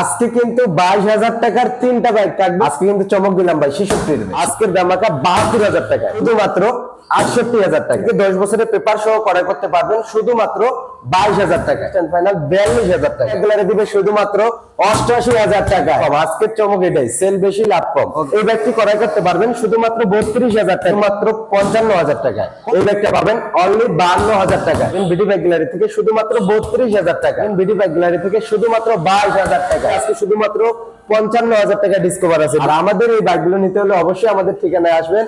আজকে কিন্তু বাইশ হাজার টাকার তিনটা বাইক থাকবে আজকে কিন্তু চমক দিলাম ভাই, ছেষট্টি আজকের দামাকা বাহাত্তর হাজার টাকা শুধুমাত্র আটষট্টি হাজার টাকা দশ বছরের পেপার সহ ক্রয় করতে পারবেন, শুধুমাত্র বাইশ হাজার টাকা। ফাইনাল বিয়াল্লিশ হাজার টাকা। এগুলারে দিবে শুধুমাত্র অষ্টআশি হাজার টাকা। আজকের চমক এটাই। সেল বেশি লাভ কম। এই ব্যাগটি ক্রয় করতে পারবেন শুধুমাত্র বত্রিশ হাজার টাকা। মাত্র পঞ্চান্ন হাজার টাকা। এই ব্যাগটা পাবেন অনলি বান্ন হাজার টাকা। বিডি ব্যাগ গ্যালারি থেকে শুধুমাত্র বত্রিশ হাজার টাকা। বিডি ব্যাগ গ্যালারি থেকে শুধুমাত্র বাইশ হাজার টাকা। আজকে শুধুমাত্র পঞ্চান্ন হাজার টাকা ডিসকভার আছে। আর আমাদের এই বাইকগুলো নিতে হলে অবশ্যই আমাদের ঠিকানায় আসবেন।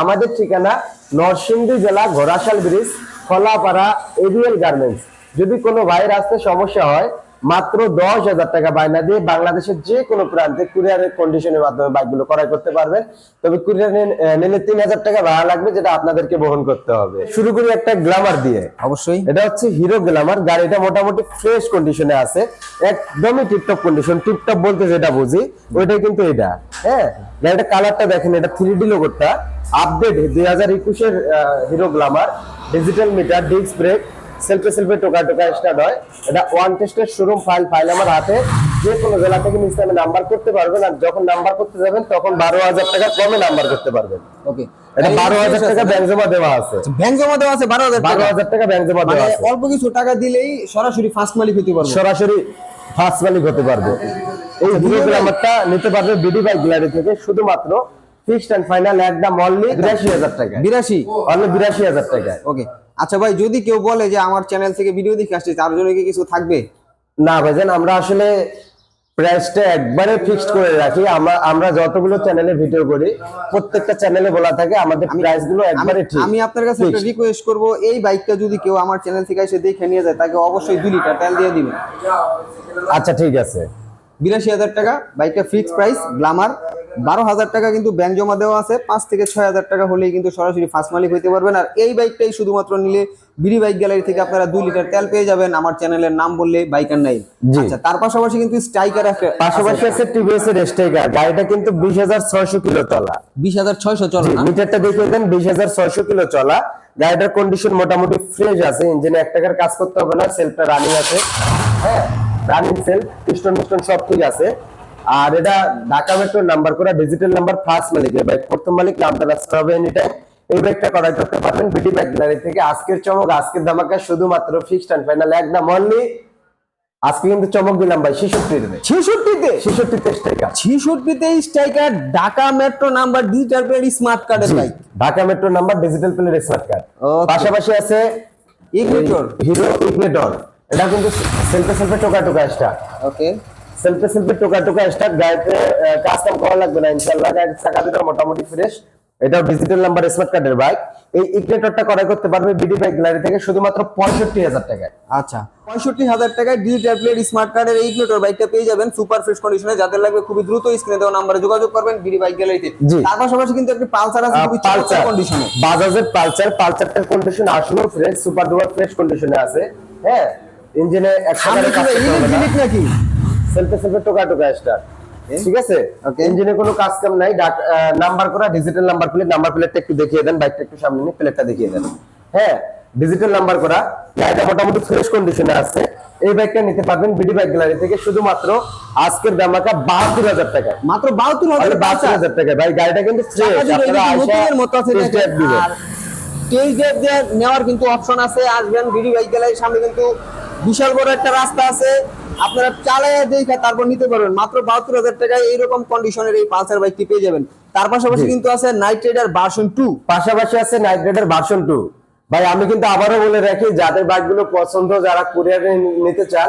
আমাদের ঠিকানা নরসিংদী জেলা Ghorashal bridge Kholapara ABL garments. যদি কোনো ভাইয়ের আসতে সমস্যা হয় মাত্র দশ হাজার টাকা বায়না দিয়ে বাংলাদেশের যে কোনো প্রান্তে কুরিয়ারের কন্ডিশনের মাধ্যমে বাইকগুলো ক্রয় করতে পারবেন। তবে কুরিয়ার নিলে তিন হাজার টাকা ভাড়া লাগবে যেটা আপনাদেরকে বহন করতে হবে। শুরু করি একটা গ্লামার দিয়ে। অবশ্যই। এটা হচ্ছে হিরো গ্ল্যামার গাড়িটা মোটামুটি ফ্রেশ কন্ডিশনে আছে একদমই টিপটপ কন্ডিশন টিপটপ বলতে যেটা বুঝি ওইটাই কিন্তু এটা। হ্যাঁ গাড়িটা কালারটা দেখেন এটা থ্রি ডি লোগোটা আপডেট দুই হাজার একুশের Hero Glamour digital meter disc brake সেলফে সেলফে টোকা টোকা স্টার্ট হয়। এটা ওয়ান টেস্টের শোরুম ফাইল ফাইল আমার হাতে। যে কোনো জেলা থেকে নিচে আমি নাম্বার করতে পারবেন আর যখন নাম্বার করতে যাবেন তখন বারো হাজার টাকা কমে নাম্বার করতে পারবেন। ওকে এটা বারো হাজার টাকা ব্যাংক জমা দেওয়া আছে। ব্যাংক জমা দেওয়া আছে বারো হাজার বারো হাজার টাকা ব্যাংক জমা মানে দেওয়া আছে। অল্প কিছু টাকা দিলেই সরাসরি ফার্স্ট মালিক হতে পারব? সরাসরি ফার্স্ট মালিক হতে পারবে। এই হিরো গ্ল্যামারটা নিতে পারবে বিডি গ্যালারি থেকে শুধুমাত্র ফিক্সড এন্ড ফাইনাল একদম অনলি বিরাশি হাজার টাকা বিরাশি? অনলি বিরাশি হাজার টাকা ওকে আচ্ছা ভাই যদি কেউ বলে যে আমার চ্যানেল থেকে ভিডিও দেখে আসছে তার জন্য কি কিছু থাকবে? না ভাইজান আমরা আসলে প্রাইসটা একবারে ফিক্সড করে রাখি। আমরা আমরা যতগুলো চ্যানেলে ভিডিও করি প্রত্যেকটা চ্যানেলে বলা থাকে আমাদের প্রাইসগুলো একবারে আমি- ঠিক আমি আপনার কাছে একটা। রিকোয়েস্ট করব এই বাইকটা যদি কেউ আমার চ্যানেল থেকে এসে দেখে নিয়ে যায় তাকে অবশ্যই দুই লিটার তেল দিয়ে দিবেন। আচ্ছা ঠিক আছে। বিরাশি হাজার টাকা বাইকটা ফিক্স প্রাইস গ্লামার বারো হাজার টাকা কিন্তু ব্যাংক জমা দেওয়া আছে পাঁচ থেকে ছয় হাজার টাকা হলেই কিন্তু সরাসরি ফার্স্ট মালিক হইতে পারবেন। আর এই বাইকটাই শুধুমাত্র নিলে বিডি বাইক গ্যালারি থেকে আপনারা দুই লিটার তেল পেয়ে যাবেন। আমার চ্যানেলের নাম বললে বাইকার নাই। আচ্ছা তার পাশাপাশি কিন্তু স্ট্রাইকার একটা পাশাপাশি আছে টিভিএস এর স্টেকার গাড়িটা কিন্তু বিশ হাজার ছয়শো কিলো চলা। বিশ হাজার ছয়শো চলা মিটারটা দেখে দেন বিশ হাজার ছয়শো কিলো চলা। গাড়িটার কন্ডিশন মোটামুটি ফ্রেশ আছে ইঞ্জিনে এক টাকার কাজ করতে হবে না সেলফটা রানিং আছে। হ্যাঁ? রানিং পিস্টন পিস্টন সব ঠিক আছে। আর এটা ঢাকা মেট্রোর নাম্বার করা ডিজিটাল নাম্বার ফার্স্ট বাইক প্রথম মালিক নামটা রাস্তা হবে এনিটাইম এই করাই করতে পারবেন বিটি গ্যালারি থেকে। আজকের চমক আজকের ধামাকা শুধুমাত্র ফিক্সড এন্ড ফাইনাল একদম অনলি আজকে কিন্তু চমক দিলাম ভাই শিশুটির ছেষট্টিতে? শিশুটিতে স্টেকার ছেষট্টিতে striker Dhaka metro number digital plate smart কার্ডের bike Dhaka metro number digital plate smart card পাশাপাশি আছে ইগনিটর হিরো ইগনিটর এটা কিন্তু সেলফে সেলফে টোকা টোকা স্টার ওকে সেলফে সেলফে টোকা টোকা স্টার গাড়িতে কাস্টম করা লাগবে না ইনশাআল্লাহ। গাড়ির চাকা দুটো মোটামুটি ফ্রেশ এটা ডিজিটাল নাম্বার স্মার্ট কার্ডের বাইক এই ইগনিটরটা করাই করতে পারবে বিডি বাইক গ্যালারি থেকে শুধুমাত্র পঁয়ষট্টি হাজার টাকায়। আচ্ছা পঁয়ষট্টি হাজার টাকায় ডিজিটাল প্লেট স্মার্ট কার্ডের এই ইগনিটর বাইকটা পেয়ে যাবেন সুপার ফ্রেশ কন্ডিশনে যাদের লাগবে খুবই দ্রুত স্ক্রিনে দেওয়া নাম্বারে যোগাযোগ করবেন বিডি বাইক গ্যালারিতে। তার পাশাপাশি কিন্তু একটি পালসার আছে খুবই পালসার। কন্ডিশনে বাজাজের পালসার। পালসারটার কন্ডিশন আসলেও ফ্রেশ সুপার ডুপার ফ্রেশ কন্ডিশনে আছে। হ্যাঁ? ইঞ্জিনে। ইলেকট্রিক নাকি? সেলফে সেলফে টোকা টোকা স্টার ঠিক আছে? ইঞ্জিনে কোনো কাজ কাম নাই। নাম্বার করা ডিজিটাল নাম্বার প্লেট নাম্বার প্লেটটা একটু দেখিয়ে দেন বাইকটা একটু সামনে নিয়ে প্লেটটা দেখিয়ে দেন। হ্যাঁ ডিজিটাল নাম্বার করা। গাড়িটা মোটামুটি ফ্রেশ কন্ডিশনে আছে। এই বাইকটা নিতে পারবেন বিডি বাইক গ্যালারি থেকে। শুধুমাত্র আজকের দামাকা বাহাত্তর হাজার টাকা। মাত্র বাহাত্তর হাজার বাহাত্তর হাজার টাকা। ভাই গাড়িটা কিন্তু নেওয়ার কিন্তু অপশন আছে। আসবেন বিডি বাইক গ্যালারির সামনে কিন্তু বিশাল বড় একটা রাস্তা আছে। আপনারা চালায় দেখে তারপর নিতে পারবেন। মাত্র বাহাত্তর হাজার টাকায় এইরকম কন্ডিশনের এই পালসার বাইকটি পেয়ে যাবেন। তার পাশাপাশি কিন্তু আছে নাইট রাইডার ভার্সন টু পাশাপাশি আছে নাইট রাইডার ভার্সন টু ভাই আমি কিন্তু আবারও বলে রাখি যাদের বাইকগুলো পছন্দ যারা কুরিয়ারে নিতে চান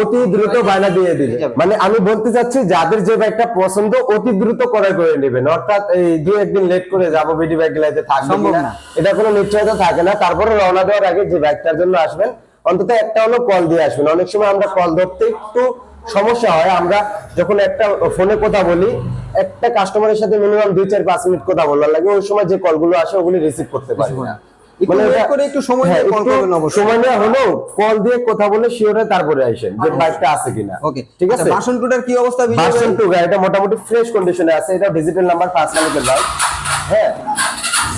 অতি দ্রুত বায়না দিয়ে দিবে। মানে আমি বলতে চাচ্ছি যাদের যে বাইকটা পছন্দ অতি দ্রুত ক্রয় করে নেবেন। অর্থাৎ এই দুই একদিন লেট করে যাব বিডি বাইক লাইতে থাকবে এটা কোনো নিশ্চয়তা থাকে না। তারপরে রওনা দেওয়ার আগে যে বাইকটার জন্য আসবেন অন্তত একটা হলো কল দিয়ে আসবেন। অনেক সময় আমরা কল ধরতে একটু সমস্যা হয়। আমরা যখন একটা ফোনে কথা বলি একটা কাস্টমারের সাথে মিনিমাম দুই চার পাঁচ মিনিট কথা বলার লাগে। ওই সময় যে কলগুলো আসে ওগুলি রিসিভ করতে পারি না। একটু wait ওটা- করে একটু সময় নিয়ে call একটু করবেন অবশ্যই। সময় নেওয়া হলো কল দিয়ে কথা বলে শিওরে তারপরে আসেন যে বাইকটা আছে কিনা। ওকে ঠিক আছে? ভার্সন টুটার কি অবস্থা ভার্সন ভাই? টু মোটামুটি ফ্রেশ কন্ডিশনে আছে। এটা ডিজিটাল নাম্বার ফার্স্ট বাইক হ্যাঁ।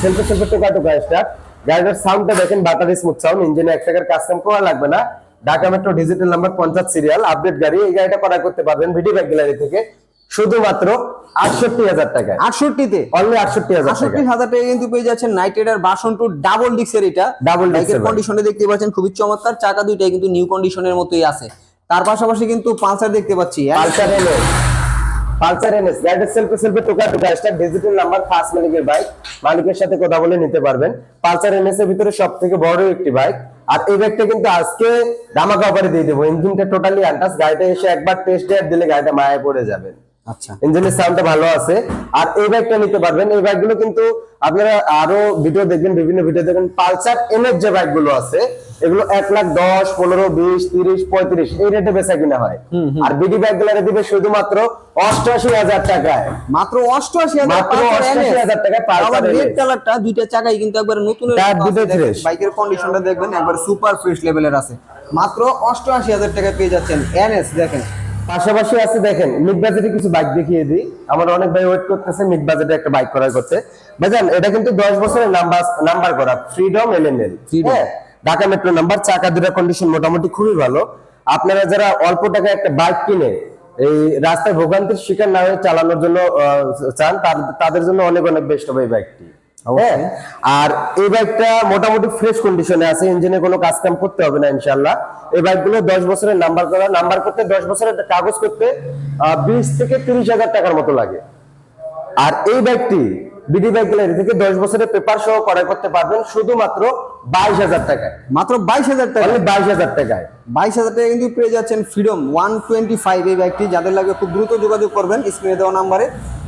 সেলফে সেলফে টোকা টোকা স্টার্ট গাড়িটার সাউন্ডটা দেখেন বাটারি স্মুথ সাউন্ড ইঞ্জিনে এক টাকার কাজ কাম করা লাগবে না। ঢাকা মেট্রো ডিজিটাল নাম্বার পঞ্চাশ সিরিয়াল আপডেট গাড়ি এই গাড়িটা করাই করতে পারবেন ভিডি ব্যাগ গ্যালারি থেকে। শুধুমাত্র আটষট্টি হাজার টাকায়। আটষট্টিতে? অনলি আটষট্টি হাজার টাকা আটষট্টি হাজার টাকা কিন্তু পেয়ে যাচ্ছেন night rider version two double ডিক্সের এটা। Disc এর কন্ডিশনে দেখতে পাচ্ছেন খুবই চমৎকার। চাকা দুইটাই কিন্তু নিউ কন্ডিশনের মতোই আছে। তার পাশাপাশি কিন্তু পালসার দেখতে পাচ্ছি। পালসার এনএস পালসার এনএস গাড়ির সেলফে সেলফে টোকা টোকা স্টার ডিজিটাল নাম্বার ফার্স্ট মালিকের বাইক মালিকের সাথে কথা বলে নিতে পারবেন। পালসার এনএস এর ভিতরে সব থেকে বড় একটি বাইক আর এই বাইকটা কিন্তু আজকে ধামাকা অফারে দিয়ে দেবো। ইঞ্জিনটা টোটালি আনটাস গাড়িটা এসে একবার টেস্ট ড্রাইভ দিলে গাড়িটা মায়ায় পড়ে যাবেন ইঞ্জিনের সাউন্ডটা ভালো আছে। আর এই বাইকটা নিতে পারবেন। এই বাইকগুলো কিন্তু আপনারা আরও ভিডিও দেখবেন বিভিন্ন ভিডিও দেখবেন। পালসার এনএফ যে বাইকগুলো আছে এগুলো এক লাখ দশ পনেরো বিশ তিরিশ পঁয়ত্রিশ এই রেটে বেচা কিনা হয়। আর বিডি বাইকগুলো দিবে শুধুমাত্র অষ্টআশি হাজার টাকায়। মাত্র অষ্টআশি হাজার টাকায় রেড কালারটা দুইটা চাকাই কিন্তু একবার নতুন। বাইকের কন্ডিশনটা দেখবেন একবার সুপার ফ্রেশ লেভেলের আছে। মাত্র অষ্টআশি হাজার টাকা পেয়ে যাচ্ছেন এনএস দেখেন। পাশাপাশি আছে দেখেন মিড বাজেটে কিছু বাইক দেখিয়ে দিই। আমার অনেক ভাই ওয়েট করতেছে মিড বাজেটে একটা বাইক ক্রয় করতে। ভাইজান এটা কিন্তু দশ বছরের নাম্বার নাম্বার করা ফ্রিডম এলএনএল Freedom। হ্যাঁ? ঢাকা মেট্রো নাম্বার চাকা দুটা কন্ডিশন মোটামুটি খুবই ভালো। আপনারা যারা অল্প টাকায় একটা বাইক কিনে এই রাস্তায় ভোগান্তির শিকার না হয়ে চালানোর জন্য চান তাদের জন্য অনেক অনেক বেস্ট হবে এই বাইকটি আর এই বাইকটা মোটামুটি ফ্রেশ কন্ডিশনে আছে ইঞ্জিনে কোনো কাজ কাম করতে হবে না ইনশাল্লাহ এই বাইকগুলো দশ বছরের নাম্বার করা নাম্বার করতে দশ বছরের কাগজ করতে বিশ থেকে তিরিশ হাজার টাকার মতো লাগে। আর এই বাইকটি বিডি বাইক গ্যালারি থেকে দশ বছরের পেপার সহ ক্রয় করতে পারবেন শুধুমাত্র বাইশ হাজার টাকায়। মাত্র বাইশ হাজার টাকা বাইশ হাজার টাকায়। বাইশ হাজার টাকা কিন্তু পেয়ে যাচ্ছেন ফ্রিডম ওয়ান টোয়েন্টি ফাইভ এই বাইকটি যাদের লাগে খুব দ্রুত যোগাযোগ করবেন স্ক্রিনে দেওয়া নাম্বারে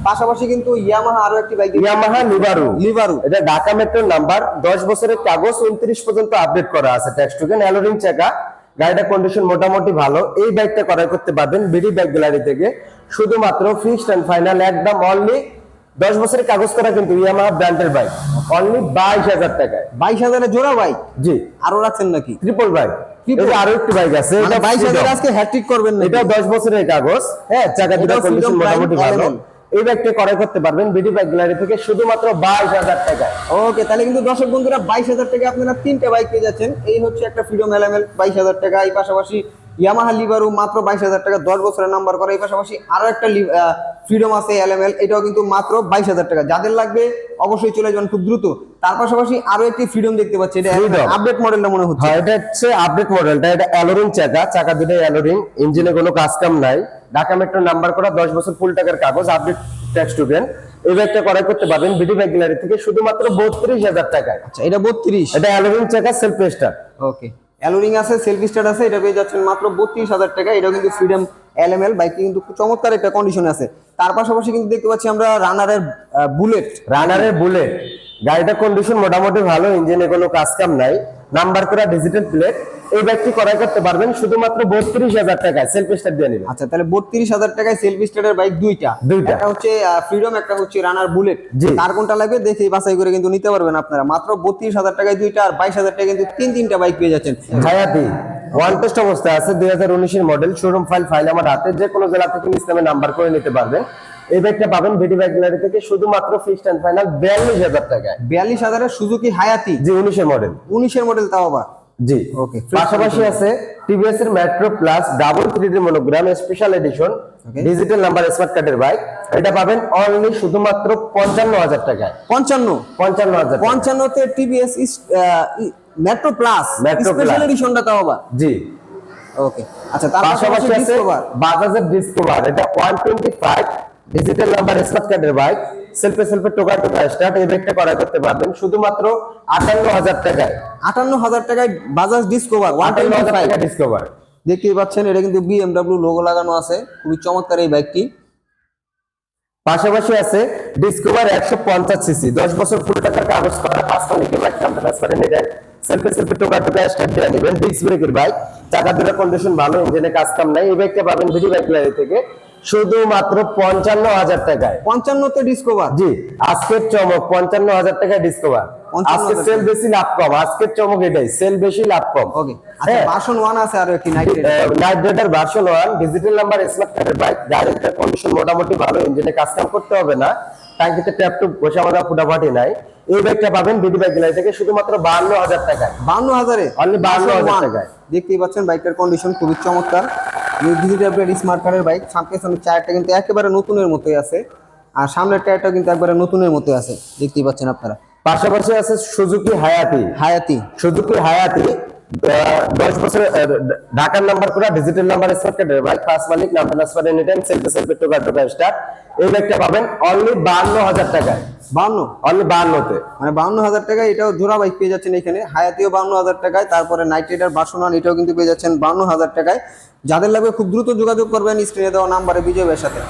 পাশাপাশি কিন্তু ইয়ামাহা আরও একটি বাইক ইয়ামাহা লিবারু লিভারু এটা ঢাকা মেট্রোর নাম্বার দশ বছরের কাগজ উনত্রিশ পর্যন্ত আপডেট করা আছে। ট্যাক্স টোকেন অ্যালোরিং চাকা গাড়িটার কন্ডিশন মোটামুটি ভালো। এই বাইকটা ক্রয় করতে পারবেন বিডি বাইক গ্যালারি থেকে। শুধুমাত্র ফিক্সড অ্যান্ড ফাইনাল একদম অনলি দশ বছরের কাগজ করা কিন্তু ইয়ামাহা ব্র্যান্ডের বাইক অনলি বাইশ হাজার টাকায়। বাইশ হাজারের জোড়া বাইক জি। আরও রাখছেন নাকি? ট্রিপল বাইক আরও একটি বাইক আছে মানে এটা বাইশ হাজার আজকে হ্যাট্রিক করবেন না এটা দশ বছরের কাগজ। হ্যাঁ চাকা দুটা কন্ডিশন মোটামুটি ভালো। এই বাইকটা ক্রয় করতে পারবেন বিডি বাইক গ্যালারি থেকে শুধুমাত্র বাইশ হাজার টাকায় ওকে তাহলে কিন্তু দর্শক বন্ধুরা, বাইশ হাজার টাকা আপনারা তিনটা বাইক পেয়ে যাচ্ছেন। এই হচ্ছে একটা ফ্রিডম এলএমএল বাইশ হাজার টাকা। এই পাশাপাশি ইয়ামাহা লিভারও মাত্র বাইশ হাজার টাকা দশ বছরের নাম্বার করা। এই পাশাপাশি আরও একটা ফ্রিডম আছে এলএমএল এটাও কিন্তু মাত্র বাইশ হাজার টাকা। যাদের লাগবে অবশ্যই চলে যাবেন খুব দ্রুত। তার পাশাপাশি আরও একটি ফ্রিডম দেখতে পাচ্ছি এটা। আপডেট মডেলটা মনে হচ্ছে। হ্যাঁ এটা হচ্ছে আপডেট মডেলটা এটা অ্যালোরিং চাকা চাকা দুটাই অ্যালোরিং ইঞ্জিনে কোনো কাজ কাম নাই। ঢাকা মেট্রো নাম্বার করা দশ বছর ফুল টাকার কাগজ আপডেট ট্যাক্স টোকেন এই ক্রয় করতে পারবেন বিডি গ্যালারি থেকে শুধুমাত্র বত্রিশ হাজার টাকায়। আচ্ছা এটা বত্রিশ। এটা অ্যালোরিং চাকা সেলফ স্টার ওকে অ্যালোরিং আছে সেলফি স্টার্ট আছে, এটা পেয়ে যাচ্ছেন মাত্র বত্রিশ হাজার টাকা। এটা কিন্তু ফ্রিডম এলএমএল বাইকটি কিন্তু চমৎকার একটা কন্ডিশনে আছে। তার পাশাপাশি কিন্তু দেখতে পাচ্ছি আমরা রানারের বুলেট রানারের বুলেট গাড়িটা কন্ডিশন মোটামুটি ভালো ইঞ্জিনে কোনো কাজ কাম নাই। নাম্বার করা ডিজিটাল প্লেট এই বাইকটি ক্রয় করতে পারবেন শুধুমাত্র বত্রিশ হাজার টাকায়। সেলফ স্টার দিয়ে নেবেন। আচ্ছা তাহলে বত্রিশ হাজার টাকায় সেলফি স্টার্টের বাইক দুইটা। দুইটা। একটা হচ্ছে ফ্রিডম একটা হচ্ছে রানার বুলেট। তার কোনটা লাগবে দেখে বাছাই করে কিন্তু নিতে পারবেন আপনারা। মাত্র বত্রিশ হাজার টাকায় দুইটা আর বাইশ হাজার টাকায় কিন্তু তিন তিনটা বাইক পেয়ে যাচ্ছেন। হায়াতি ওয়ান টেস্ট অবস্থায় আছে দুই হাজার উনিশের মডেল শোরুম ফাইল ফাইল আমার হাতে যে কোনো জেলা থেকে ইসলামে নাম্বার করে নিতে পারবেন। এই বাইকটা পাবেন ভিডি বাইক গ্যালারি থেকে শুধুমাত্র ফিক্সড অ্যান্ড ফাইনাল বিয়াল্লিশ হাজার টাকায়। বিয়াল্লিশ হাজারের সুজুকি হায়াতি? জি উনিশের মডেল উনিশের মডেল তাও আবার? জি। Okay. পাশাপাশি আছে টিভিএস এর Metro Plus double three D monogram special edition digital number smart কার্ডের বাইক এটা পাবেন অনলি শুধুমাত্র পঞ্চান্ন হাজার টাকায়। পঞ্চান্ন? পঞ্চান্ন হাজার। পঞ্চান্নতে টিভিএস মেট্রো প্লাস। স্পেশাল এডিশনটা তাও আবার? জি। ওকে আচ্ছা তার পাশাপাশি আছে বাজাজের ডিসকভার এটা one twenty five digital number smart কার্ডের বাইক সেলফে সেলফে টোকা টোকা স্টার্ট বাইকটা করা করতে পারবেন। শুধুমাত্র আটান্ন হাজার টাকায়। আটান্ন হাজার টাকায় বাজাজ ডিসকভার ওয়ান টাকা ডিসকভার দেখতেই পাচ্ছেন এটা কিন্তু বিএমডব্লিউ লোগো লাগানো আছে। খুবই চমৎকার এই বাইকটি পাশাপাশি আছে ডিসকভার একশো পঞ্চাশ সিসি দশ বছর ফুল টাকার কাগজ করা পাঁচ মালিকের বাইক ট্রান্সফারে নিয়ে যায় সেলফে সেলফে টোকা টোকা স্টার্ট দিয়ে নেবেন। ডিস্ক ব্রেকের বাইক চাকা দুটো কন্ডিশন ভালো ইঞ্জিনে কাজ কাম নাই। এই বাইকটা পাবেন ভিডি বাইক থেকে। শুধুমাত্র পঞ্চান্ন হাজার টাকায়। পঞ্চান্নতে ডিসকভার জি আজকের চমক পঞ্চান্ন হাজার টাকায় ডিসকভার আজকে সেল বেশি লাভ কম আজকের চমক এটাই সেল বেশি লাভ কম। ওকে আচ্ছা ভার্সন ওয়ান আছে আরও একটি night night version one digital number smart কার্ডের বাইক গাড়ির কন্ডিশন মোটামুটি ভালো ইঞ্জিনে কাজ কাম করতে হবে না। টাঙ্কিতে ট্যাপ টুপ বসে আমাদের ফুটাফাটি নাই। এই বাইকটা পাবেন বিডি বাইক গ্যালারি থেকে শুধুমাত্র বাহান্ন হাজার টাকায়। বান্ন হাজারে? Only 52,000 টাকায়। দেখতেই পাচ্ছেন বাইকটার কন্ডিশন খুবই চমৎকার। ডিজিটাল স্মার্ট কার্ডের বাইক সামনে সামনে টায়ারটা কিন্তু একেবারে নতুনের মতোই আছে। আর সামনের টায়ারটা কিন্তু একবারে নতুনের মতোই আছে। দেখতেই পাচ্ছেন আপনারা। পাশাপাশি আছে সুজুকি হায়াতি হায়াতি সুজুকি হায়াতি দশ ঢাকার নাম্বার করা ডিজিটাল নাম্বার ফার্স্ট মালিক নাম transfer any time self self petro card start এই বাইকটা পাবেন অনলি বাহান্ন হাজার টাকায়। বান্ন অনলি বাহান্নতে। মানে বাউন্ন হাজার টাকায় এটাও জোড়া বাইক পেয়ে যাচ্ছেন এখানে। হায়াতিও বাউন্ন হাজার টাকায় তারপরে নাইট রাইডার বাসনান এটাও কিন্তু পেয়ে যাচ্ছেন বাউন্ন হাজার টাকায়। যাদের লাগবে খুব দ্রুত যোগাযোগ করবেন স্ক্রিনে দেওয়া নাম্বারে বিজয়ের সাথে।